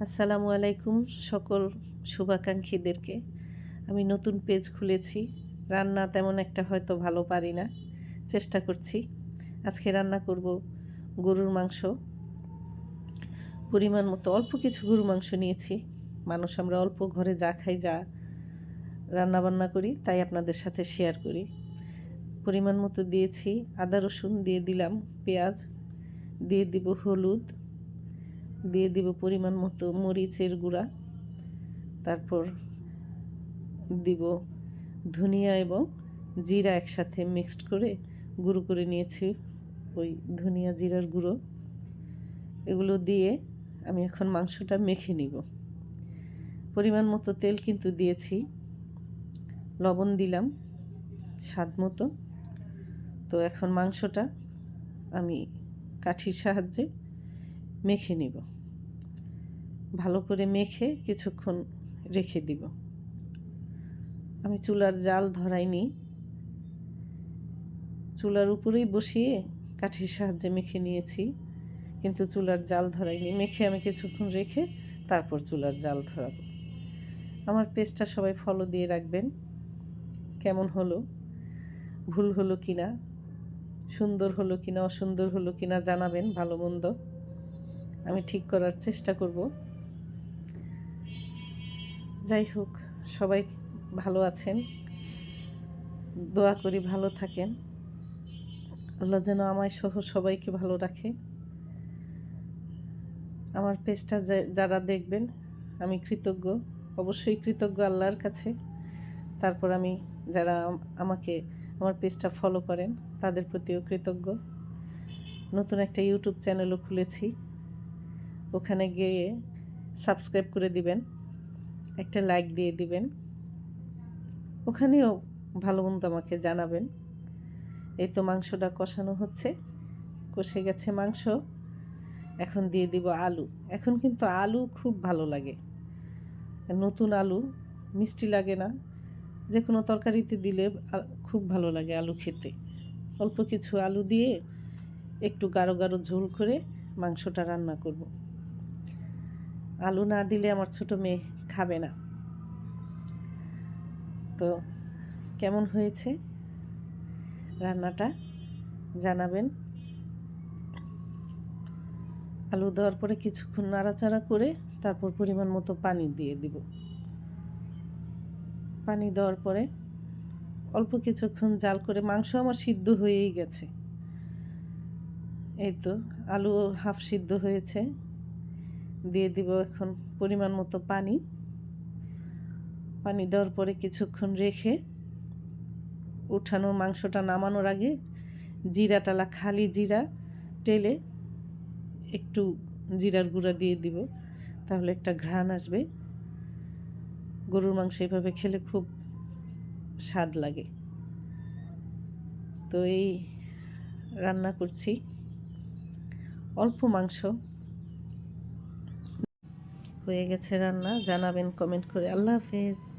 আসসালামু আলাইকুম সকল শুভাকাঙ্ক্ষীদেরকে। আমি নতুন পেজ খুলেছি। রান্না তেমন একটা হয়তো ভালো পারি না। চেষ্টা করছি। আজকে রান্না করব গরুর মাংস। পরিমাণ মতো অল্প কিছু গরুর মাংস নিয়েছি। মানুষ আমরা অল্প ঘরে যা খাই যা রান্না বান্না করি, তাই আপনাদের সাথে শেয়ার করি। পরিমাণ মতো দিয়েছি। আদা রসুন দিয়ে দিলাম, পেঁয়াজ। দিয়ে দিব হলুদ। দিয়ে দিব পরিমাণ মতো মরিচের গুঁড়া। তারপর দিব ধনিয়া এবং জিরা একসাথে মিক্সড করে গুঁড়ো করে নিয়েছি ওই ধনিয়া জিরার গুঁড়ো। এগুলো দিয়ে আমি এখন মাংসটা মেখে নিব। পরিমাণ মতো তেল কিন্তু দিয়েছি। লবণ দিলাম স্বাদ মতো। তো এখন মাংসটা আমি কাঠির সাহায্যে মেখে নিব। ভালো করে মেখে কিছুক্ষণ রেখে দিব। আমি চুলার জাল ধরাইনি। চুলার উপরেই বসিয়ে কাঠির সাহায্যে মেখে নিয়েছি। কিন্তু চুলার জাল ধরাইনি। মেখে আমি কিছুক্ষণ রেখে তারপর চুলার জাল ধরাবো। আমার পেজটা সবাই ফলো দিয়ে রাখবেন। কেমন হলো? ভুল হলো কি না সুন্দর হলো কি না অসুন্দর হলো কি না জানাবেন ভালো মন্দ। আমি ঠিক করার চেষ্টা করব। যাই হোক, সবাই ভালো আছেন। দোয়া করি ভালো থাকেন। আল্লাহ যেন আমায় সহ সবাইকে ভালো রাখে। আমার পেজটা যারা দেখবেন, আমি কৃতজ্ঞ। অবশ্যই কৃতজ্ঞ আল্লাহর কাছে। তারপর আমি যারা আমাকে, আমার পেজটা ফলো করেন, তাদের প্রতিও কৃতজ্ঞ। নতুন একটা ইউটিউব চ্যানেলও খুলেছি। ওখানে গিয়ে সাবস্ক্রাইব করে দিবেন। একটা লাইক দিয়ে দিবেন। ওখানেও ভালো মন্দ আমাকে জানাবেন। এই তো মাংসটা কষানো হচ্ছে। কষে গেছে মাংস। এখন দিয়ে দিব আলু। এখন কিন্তু আলু খুব ভালো লাগে। নতুন আলু, মিষ্টি লাগে না। যে কোনো তরকারিতে দিলে খুব ভালো লাগে আলু খেতে। অল্প কিছু আলু দিয়ে একটু গাঢ় গাঢ় ঝোল করে মাংসটা রান্না করব। আলু না দিলে আমার ছোট মেয়ে খাবে না। তো কেমন হয়েছে রান্নাটা জানাবেন। আলু দেওয়ার পরে কিছুক্ষণ নাড়াচাড়া করে তারপর পরিমাণ মতো পানি দিয়ে দিব। পানি দেওয়ার পরে অল্প কিছুক্ষণ জাল করে মাংস আমার সিদ্ধ হয়েই গেছে। এই তো আলু হাফ সিদ্ধ হয়েছে। দিয়ে দিব এখন পরিমাণ মতো পানি। পানি দেওয়ার পরে কিছুক্ষণ রেখে উঠানো মাংসটা নামানোর আগে জিরা টালা খালি জিরা টেলে একটু জিরার গুঁড়া দিয়ে দিব, তাহলে একটা ঘ্রাণ আসবে। গরুর মাংস এভাবে খেলে খুব স্বাদ লাগে। তো এই রান্না করছি। অল্প মাংস। হয়ে গেছে রান্না। জানাবেন কমেন্ট করে। আল্লাহ হাফেজ।